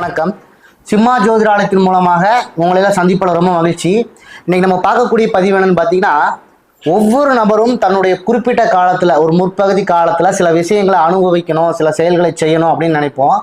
வணக்கம். சிம்மா ஜோதிடாலயத்தின் மூலமாக உங்களெல்லாம் சந்திப்பில் ரொம்ப மகிழ்ச்சி. இன்னைக்கு நம்ம பார்க்கக்கூடிய பதிவு என்னன்னு பார்த்தீங்கன்னா ஒவ்வொரு நபரும் தன்னுடைய குறிப்பிட்ட காலத்தில் ஒரு முற்பகுதி காலத்தில் சில விஷயங்களை அனுபவிக்கணும் சில செயல்களை செய்யணும் அப்படின்னு நினைப்போம்.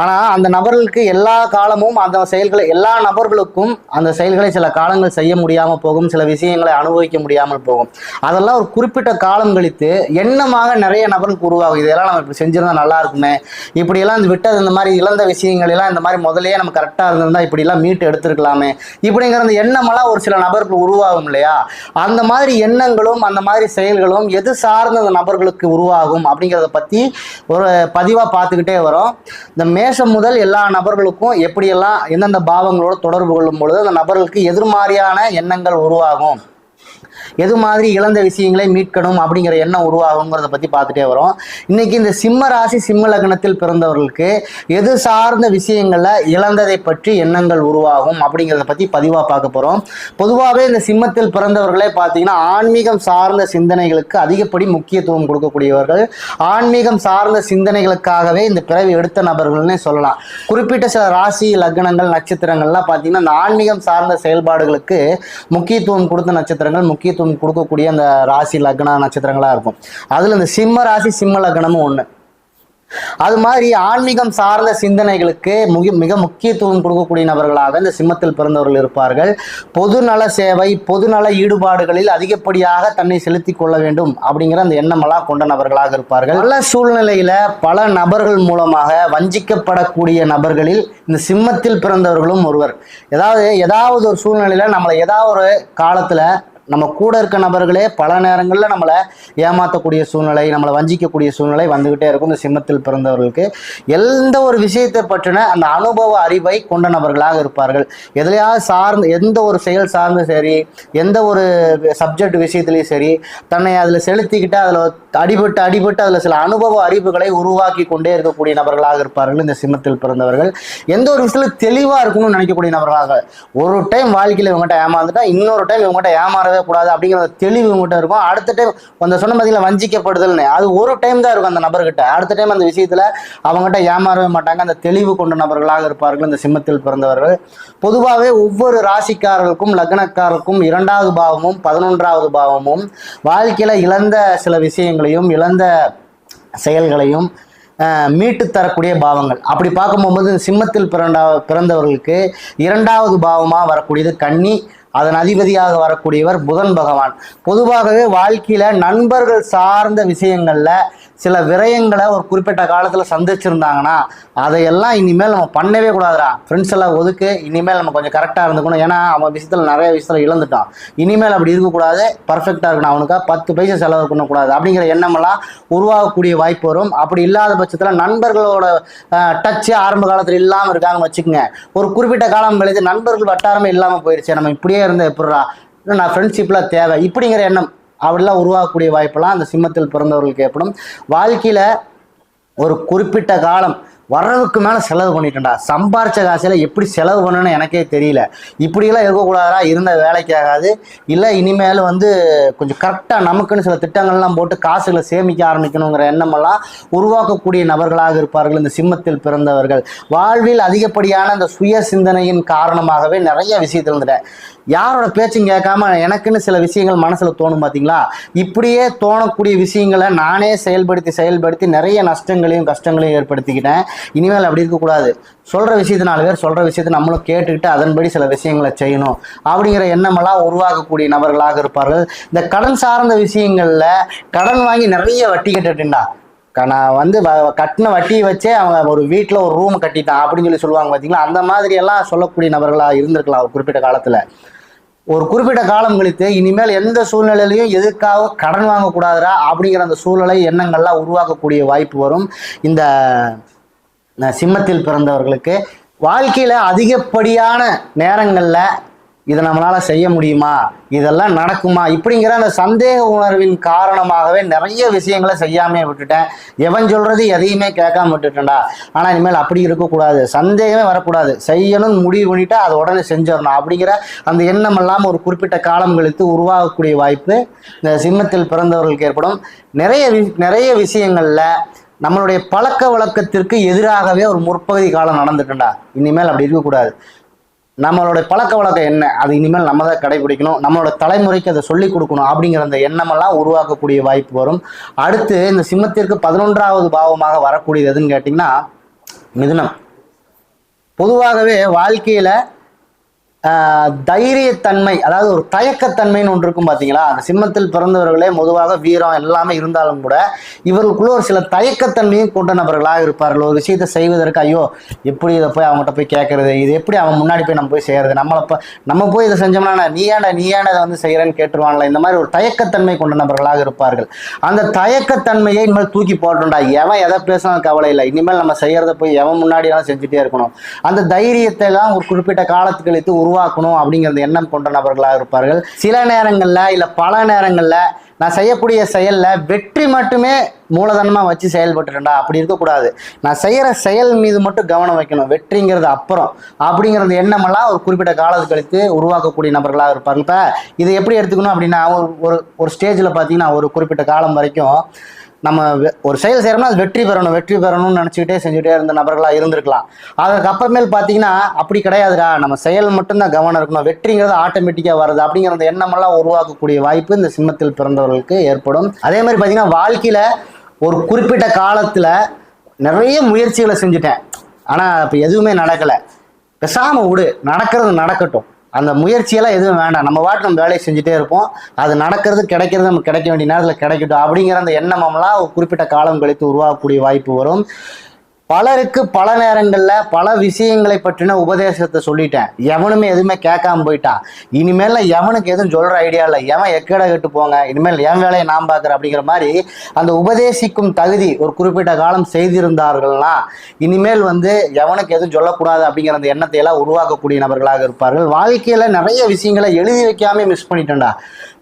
ஆனால் அந்த நபர்களுக்கு எல்லா காலமும் அந்த செயல்களை எல்லா நபர்களுக்கும் அந்த செயல்களை சில காலங்கள் செய்ய முடியாமல் போகும் சில விஷயங்களை அனுபவிக்க முடியாமல் போகும். அதெல்லாம் ஒரு குறிப்பிட்ட காலம் கழித்து எண்ணமாக நிறைய நபர்களுக்கு உருவாகும். இதெல்லாம் நம்ம இப்படி செஞ்சிருந்தா நல்லா இருக்குமே. இப்படியெல்லாம் இந்த விட்டது இந்த மாதிரி இழந்த விஷயங்கள் எல்லாம் இந்த மாதிரி முதலே நம்ம கரெக்டாக இருந்திருந்தால் இப்படிலாம் மீட்டு எடுத்திருக்கலாமே. இப்படிங்கிற அந்த எண்ணமெல்லாம் ஒரு சில நபருக்கு உருவாகும் இல்லையா? அந்த மாதிரி எண்ணங்களும் அந்த மாதிரி செயல்களும் எது சார்ந்த அந்த நபர்களுக்கு உருவாகும் அப்படிங்கிறத பற்றி ஒரு பதிவாக பார்த்துக்கிட்டே வரோம். இந்த மேஷம் முதல் எல்லா நபர்களுக்கும் எப்படியெல்லாம் எந்தெந்த பாவங்களோட தொடர்பு கொள்ளும் பொழுது அந்த நபர்களுக்கு எதிர்மாறியான எண்ணங்கள் உருவாகும். எது மாதிரி இழந்த விஷயங்களை மீட்கணும் அப்படிங்கிற எண்ணம் உருவாகுங்கிறத பற்றி பார்த்துட்டே வரோம். இன்னைக்கு இந்த சிம்ம ராசி சிம்ம லக்னத்தில் பிறந்தவர்களுக்கு எது சார்ந்த விஷயங்களில் இழந்ததை பற்றி எண்ணங்கள் உருவாகும் அப்படிங்கிறத பற்றி பதிவாக பார்க்க போகிறோம் பொதுவாகவே இந்த சிம்மத்தில் பிறந்தவர்களே பார்த்தீங்கன்னா ஆன்மீகம் சார்ந்த சிந்தனைகளுக்கு அதிகப்படி முக்கியத்துவம் கொடுக்கக்கூடியவர்கள். ஆன்மீகம் சார்ந்த சிந்தனைகளுக்காகவே இந்த பிறவி எடுத்த நபர்கள்னே சொல்லலாம். குறிப்பிட்ட சில ராசி லக்னங்கள் நட்சத்திரங்கள்லாம் பார்த்தீங்கன்னா இந்த ஆன்மீகம் சார்ந்த செயல்பாடுகளுக்கு முக்கியத்துவம் கொடுத்த நட்சத்திரங்கள் முக்கியத்துவம் கொடுக்கக்கூடிய அந்த ராசி லக்ன நட்சத்திரங்களாக இருக்கும். அதில் இந்த சிம்ம ராசி சிம்ம லக்னமும் ஒன்று அது மாதிரி ஆன்மீகம் சார்ந்த சிந்தனைகளுக்கு மிக மிக முக்கியத்துவம் கொடுக்கக்கூடிய நபர்களாக இந்த சிம்மத்தில் பிறந்தவர்கள் இருப்பார்கள். பொதுநல சேவை பொதுநல ஈடுபாடுகளில் அதிகப்படியாக தன்னை செலுத்தி கொள்ள வேண்டும் அப்படிங்கிற அந்த எண்ணமெல்லாம் கொண்ட நபர்களாக இருப்பார்கள். பல சூழ்நிலையில் பல நபர்கள் மூலமாக வஞ்சிக்கப்படக்கூடிய நபர்களில் இந்த சிம்மத்தில் பிறந்தவர்களும் ஒருவர். ஏதாவது ஏதாவது ஒரு சூழ்நிலையில் நம்மளை ஏதாவது ஒரு காலத்தில் நம்ம கூட இருக்க நபர்களே பல நேரங்களில் நம்மளை ஏமாற்றக்கூடிய சூழ்நிலை நம்மளை வஞ்சிக்கக்கூடிய சூழ்நிலை வந்துக்கிட்டே இருக்கும் இந்த சிம்மத்தில் பிறந்தவர்களுக்கு. எந்த ஒரு விஷயத்தை பற்றின அந்த அனுபவ அறிவை கொண்ட நபர்களாக இருப்பார்கள். எதுலையாவது சார்ந்து எந்த ஒரு செயல் சார்ந்து சரி எந்த ஒரு சப்ஜெக்ட் விஷயத்துலையும் சரி தன்னை அதில் செலுத்திக்கிட்டு அதில் அடிபட்டு அடிபட்டு அதில் சில அனுபவ அறிவுகளை உருவாக்கி கொண்டே இருக்கக்கூடிய நபர்களாக இருப்பார்கள் இந்த சிம்மத்தில் பிறந்தவர்கள். எந்த ஒரு விஷயத்தில் தெளிவாக இருக்கணும்னு நினைக்கக்கூடிய நபர்களாக ஒரு டைம் வாழ்க்கையில் இவங்ககிட்ட ஏமாந்துட்டா இன்னொரு டைம் இவங்ககிட்ட ஏமாறவே கூடாது அப்படிங்கிற தெளிவு இவங்ககிட்ட இருக்கும். அடுத்த டைம் அந்த சொன்ன பார்த்தீங்களா வஞ்சிக்கப்படுதல்னு. அது ஒரு டைம் தான் இருக்கும் அந்த நபர்கிட்ட. அடுத்த டைம் அந்த விஷயத்தில் அவங்ககிட்ட ஏமாறவே மாட்டாங்க. அந்த தெளிவு கொண்ட நபர்களாக இருப்பார்கள். இந்த சிம்மத்தில் பிறந்தவர்கள். பொதுவாகவே ஒவ்வொரு ராசிக்காரர்களுக்கும் லக்னக்காரருக்கும் இரண்டாவது பாவமும் பதினொன்றாவது பாவமும் வாழ்க்கையில் இழந்த சில விஷயங்களையும் இழந்த செயல்களையும் மீட்டு தரக்கூடிய பாவங்கள். அப்படி பார்க்கும்போது சிம்மத்தில் பிறண்டா பிறந்தவர்களுக்கு இரண்டாவது பாவமாக வரக்கூடியது கன்னி அதன் அதிபதியாக வரக்கூடியவர் புதன் பகவான். பொதுவாகவே வாழ்க்கையில் நண்பர்கள் சார்ந்த விஷயங்களில் சில விரயங்களை ஒரு குறிப்பிட்ட காலத்தில் சந்திச்சிருந்தாங்கன்னா அதையெல்லாம் இனிமேல் நம்ம பண்ணவே கூடாதுடா. ஃப்ரெண்ட்ஸ் எல்லாம் ஒதுக்கு இனிமேல் நம்ம கொஞ்சம் கரெக்டாக இருந்துக்கணும். ஏன்னா அவன் விஷயத்தில் நிறைய விஷயத்தில் இழந்துட்டான். இனிமேல் அப்படி இருக்கக்கூடாது. பர்ஃபெக்டாக இருக்கணும். அவனுக்கு பத்து பைசா செலவு பண்ணக்கூடாது. அப்படிங்கிற எண்ணமெல்லாம் உருவாகக்கூடிய வாய்ப்பு வரும். அப்படி இல்லாத பட்சத்தில் நண்பர்களோட டச்சு ஆரம்ப காலத்தில் இல்லாமல் இருக்காங்கன்னு வச்சுக்கோங்க. ஒரு குறிப்பிட்ட காலம் கழித்து நண்பர்கள் வட்டாரமே இல்லாமல் போயிடுச்சு நம்ம இப்படியே இருந்தால் எப்படிடா? நான் ஃப்ரெண்ட்ஷிப்லாம் தேவை. இப்படிங்கிற எண்ணம் அப்படிலாம் உருவாகக்கூடிய வாய்ப்பெல்லாம் அந்த சிம்மத்தில் பிறந்தவர்களுக்கு ஏற்படும். வாழ்க்கையில் ஒரு குறிப்பிட்ட காலம் வர்றதுக்கு மேலே செலவு பண்ணிட்டேன்டா. சம்பாரிச்ச காசில் எப்படி செலவு பண்ணணும்னு எனக்கே தெரியல. இப்படியெல்லாம் இருக்கக்கூடாதா? இருந்த வேலைக்கு ஆகாது. இல்லை இனிமேல் வந்து கொஞ்சம் கரெக்டாக நமக்குன்னு சில திட்டங்கள்லாம் போட்டு காசுகளை சேமிக்க ஆரம்பிக்கணுங்கிற எண்ணமெல்லாம் உருவாக்கக்கூடிய நபர்களாக இருப்பார்கள். இந்த சிம்மத்தில் பிறந்தவர்கள். வாழ்வில் அதிகப்படியான அந்த சுய சிந்தனையின் காரணமாகவே நிறைய விஷயத்தில் இருந்துட்டேன். யாரோட பேச்சும் கேட்காம எனக்குன்னு சில விஷயங்கள் மனசில் தோணும் பார்த்தீங்களா இப்படியே தோணக்கூடிய விஷயங்களை நானே செயல்படுத்தி செயல்படுத்தி நிறைய நஷ்டங்களையும் கஷ்டங்களையும் ஏற்படுத்திக்கிட்டேன். இனிமேல் அப்படி இருக்கக்கூடாது. சொல்கிற விஷயத்தை நாலு பேர் சொல்கிற விஷயத்தை நம்மளும் கேட்டுக்கிட்டு அதன்படி சில விஷயங்களை செய்யணும். அப்படிங்கிற எண்ணமெல்லாம் உருவாக்கக்கூடிய நபர்களாக இருப்பார்கள். இந்த கடன் சார்ந்த விஷயங்களில் கடன் வாங்கி நிறைய வட்டி கட்டுட்டுண்டா. க- நான் வந்து வ- கட்டின வட்டியை வச்சே அவங்க ஒரு வீட்டில் ஒரு ரூம் கட்டிட்டான் அப்படின்னு சொல்லி சொல்லுவாங்க பார்த்தீங்களா அந்த மாதிரி எல்லாம் சொல்லக்கூடிய நபர்களாக இருந்திருக்கலாம் ஒரு குறிப்பிட்ட காலத்தில். ஒரு குறிப்பிட்ட காலம் கழித்து இனிமேல் எந்த சூழ்நிலையிலையும் எதுக்காக கடன் வாங்கக்கூடாதுரா அப்படிங்கிற அந்த சூழ்நிலை எண்ணங்கள்லாம் உருவாக்கக்கூடிய வாய்ப்பு வரும். இந்த சிம்மத்தில் பிறந்தவர்களுக்கு வாழ்க்கையில் அதிகப்படியான நேரங்களில் இதை நம்மளால் செய்ய முடியுமா? இதெல்லாம் நடக்குமா? இப்படிங்கிற அந்த சந்தேக உணர்வின் காரணமாகவே நிறைய விஷயங்களை செய்யாமே விட்டுட்டேன். எவன் சொல்கிறது எதையுமே கேட்காம விட்டுட்டேன்டா. ஆனால் இனிமேல் அப்படி இருக்கக்கூடாது. சந்தேகமே வரக்கூடாது. செய்யணும்னு முடிவு பண்ணிவிட்டு அதை உடனே செஞ்சிடணும். அப்படிங்கிற அந்த எண்ணம் எல்லாம் ஒரு குறிப்பிட்ட காலம் கழித்து உருவாகக்கூடிய வாய்ப்பு இந்த சிம்மத்தில் பிறந்தவர்களுக்கு ஏற்படும். நிறைய வி- நிறைய விஷயங்களில் நம்மளுடைய பழக்க வழக்கத்திற்கு எதிராகவே ஒரு முற்பகுதி காலம் நடந்துட்டுண்டா. இனிமேல் அப்படி இருக்கக்கூடாது. நம்மளுடைய பழக்க வழக்கம் என்ன? அது இனிமேல் நம்ம தான் கடைபிடிக்கணும். நம்மளோட தலைமுறைக்கு அதை சொல்லிக் கொடுக்கணும் அப்படிங்கிற அந்த எண்ணமெல்லாம் உருவாக்கக்கூடிய வாய்ப்பு வரும். அடுத்து இந்த சிம்மத்திற்கு பதினொன்றாவது பாவமாக வரக்கூடியது எதுன்னு கேட்டிங்கன்னா மிதுனம். பொதுவாகவே வாழ்க்கையில தைரியத்தன்மை அதாவது ஒரு தயக்கத்தன்மைன்னு ஒன்று இருக்கும் பார்த்தீங்களா அந்த சிம்மத்தில் பிறந்தவர்களே பொதுவாக வீரம் எல்லாமே இருந்தாலும் கூட இவர்களுக்குள்ள ஒரு சில தயக்கத்தன்மையும் கொண்ட நபர்களாக இருப்பார்கள். ஒரு விஷயத்தை செய்வதற்கு ஐயோ எப்படி இதை போய் அவங்ககிட்ட போய் கேட்கறது இது எப்படி அவன் முன்னாடி போய் நம்ம போய் செய்கிறது நம்மளை இப்போ நம்ம போய் இதை செஞ்சோம்னா நீ ஏன்டா நீ ஏன்டா இதை வந்து செய்கிறேன்னு கேட்டுருவாங்களே இந்த மாதிரி ஒரு தயக்கத்தன்மை கொண்ட நபர்களாக இருப்பார்கள். அந்த தயக்கத்தன்மையை இனிமேல் தூக்கி போட்டோம்டா எவன் எதை பேசினாலும் கவலை இல்லை. இனிமேல் நம்ம செய்கிறத போய் எவன் முன்னாடி எல்லாம் செஞ்சுட்டே இருக்கணும். அந்த தைரியத்தை எல்லாம் ஒரு குறிப்பிட்ட காலத்துக்கு கழித்து உருவாக்கணும் அப்படிங்கிற எண்ணம் கொண்ட நபர்களாக இருப்பார்கள். சில நேரங்களில் இல்லை பல நேரங்களில் நான் செய்யக்கூடிய செயலில் வெற்றி மட்டுமே மூலதனமாக வச்சு செயல்பட்டுட்டேன்டா அப்படி இருக்கக்கூடாது. நான் செய்கிற செயல் மீது மட்டும் கவனம் வைக்கணும். வெற்றிங்கிறது அப்புறம். அப்படிங்கிற அந்த எண்ணமெல்லாம் ஒரு குறிப்பிட்ட காலத்து கழித்து உருவாக்கக்கூடிய நபர்களாக இருப்பாங்க இப்போ இதை எப்படி எடுத்துக்கணும் அப்படின்னா ஒரு ஒரு ஒரு ஸ்டேஜில் பார்த்தீங்கன்னா ஒரு குறிப்பிட்ட காலம் வரைக்கும் நம்ம ஒரு செயல் செய்கிறோம்னா அது வெற்றி பெறணும் வெற்றி பெறணும்னு நினச்சிக்கிட்டே செஞ்சுட்டே இருந்த நபர்களாக இருந்திருக்கலாம். அதுக்கப்புறமேல் அப்புறமேல் பார்த்தீங்கன்னா அப்படி கிடையாதுடா. நம்ம செயல் மட்டும்தான் கவனம் இருக்கணும். வெற்றிங்கிறது ஆட்டோமேட்டிக்காக வருது. அப்படிங்கிற அந்த எண்ணமெல்லாம் உருவாக்கக்கூடிய வாய்ப்பு இந்த சிம்மத்தில் பிறந்தவர்களுக்கு ஏற்படும். அதே மாதிரி பார்த்தீங்கன்னா வாழ்க்கையில் ஒரு குறிப்பிட்ட காலத்தில் நிறைய முயற்சிகளை செஞ்சுட்டேன். ஆனால் இப்போ எதுவுமே நடக்கலை. பேசாமல் விடு. நடக்கிறது நடக்கட்டும். அந்த முயற்சியெல்லாம் எதுவும் வேண்டாம். நம்ம வாட்டு நம்ம வேலையை செஞ்சுட்டே இருப்போம். அது நடக்கிறது கிடைக்கிறது நமக்கு கிடைக்க வேண்டிய நேரத்தில் கிடைக்கட்டும் அப்படிங்கிற அந்த எண்ணமெல்லாம் ஒரு குறிப்பிட்ட காலம் கழித்து உருவாகக்கூடிய வாய்ப்பு வரும். பலருக்கு பல நேரங்களில் பல விஷயங்களை பற்றின உபதேசத்தை சொல்லிட்டேன். எவனுமே எதுவுமே கேட்காம போயிட்டான் இனிமேல் எவனுக்கு எதுவும் சொல்கிற ஐடியா இல்லை. எவன் எக்கடை கட்டு போங்க. இனிமேல் என் வேலையை நான் பார்க்குறேன் அப்படிங்கிற மாதிரி அந்த உபதேசிக்கும் தகுதி ஒரு குறிப்பிட்ட காலம் செய்திருந்தார்கள்னா இனிமேல் வந்து எவனுக்கு எதுவும் சொல்லக்கூடாது அப்படிங்கிற அந்த எண்ணத்தை எல்லாம் உருவாக்கக்கூடிய நபர்களாக இருப்பார்கள். வாழ்க்கையில் நிறைய விஷயங்களை எழுதி வைக்காம மிஸ் பண்ணிட்டேன்டா.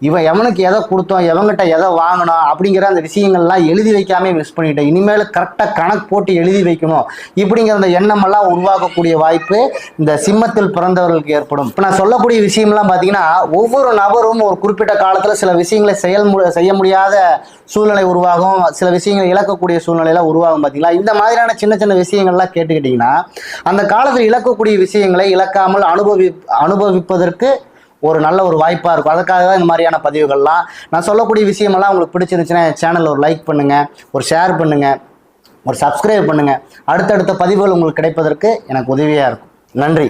இவன் எவனுக்கு எதை கொடுத்தோம் எவன்கிட்ட எதை வாங்கினோம் அப்படிங்கிற அந்த விஷயங்கள்லாம் எழுதி வைக்காம மிஸ் பண்ணிட்டேன். இனிமேல் கரெக்டாக கணக்கு போட்டு எழுதி வைக்கணும். இப்படிங்கிற அந்த எண்ணமெல்லாம் உருவாக்கக்கூடிய வாய்ப்பு இந்த சிம்மத்தில் பிறந்தவர்களுக்கு ஏற்படும். இப்போ நான் சொல்லக்கூடிய விஷயம்லாம் பார்த்தீங்கன்னா ஒவ்வொரு நபரும் ஒரு குறிப்பிட்ட காலத்தில் சில விஷயங்களை செயல் செய்ய முடியாத சூழ்நிலை உருவாகும். சில விஷயங்களை இழக்கக்கூடிய சூழ்நிலையெல்லாம் உருவாகும் பார்த்தீங்களா இந்த மாதிரியான சின்ன சின்ன விஷயங்கள்லாம் கேட்டுக்கிட்டிங்கன்னா அந்த காலத்தில் இழக்கக்கூடிய விஷயங்களை இழக்காமல் அனுபவி அனுபவிப்பதற்கு ஒரு நல்ல ஒரு வாய்ப்பாக இருக்கும். அதுக்காக தான் இந்த மாதிரியான பதிவுகள்லாம். நான் சொல்லக்கூடிய விஷயமெல்லாம் உங்களுக்கு பிடிச்சிருந்துச்சுன்னா என் ஒரு லைக் பண்ணுங்கள் ஒரு ஷேர் பண்ணுங்கள் ஒரு சப்ஸ்கிரைப் பண்ணுங்கள் அடுத்தடுத்த பதிவுகள் உங்களுக்கு கிடைப்பதற்கு எனக்கு உதவியாக இருக்கும். நன்றி.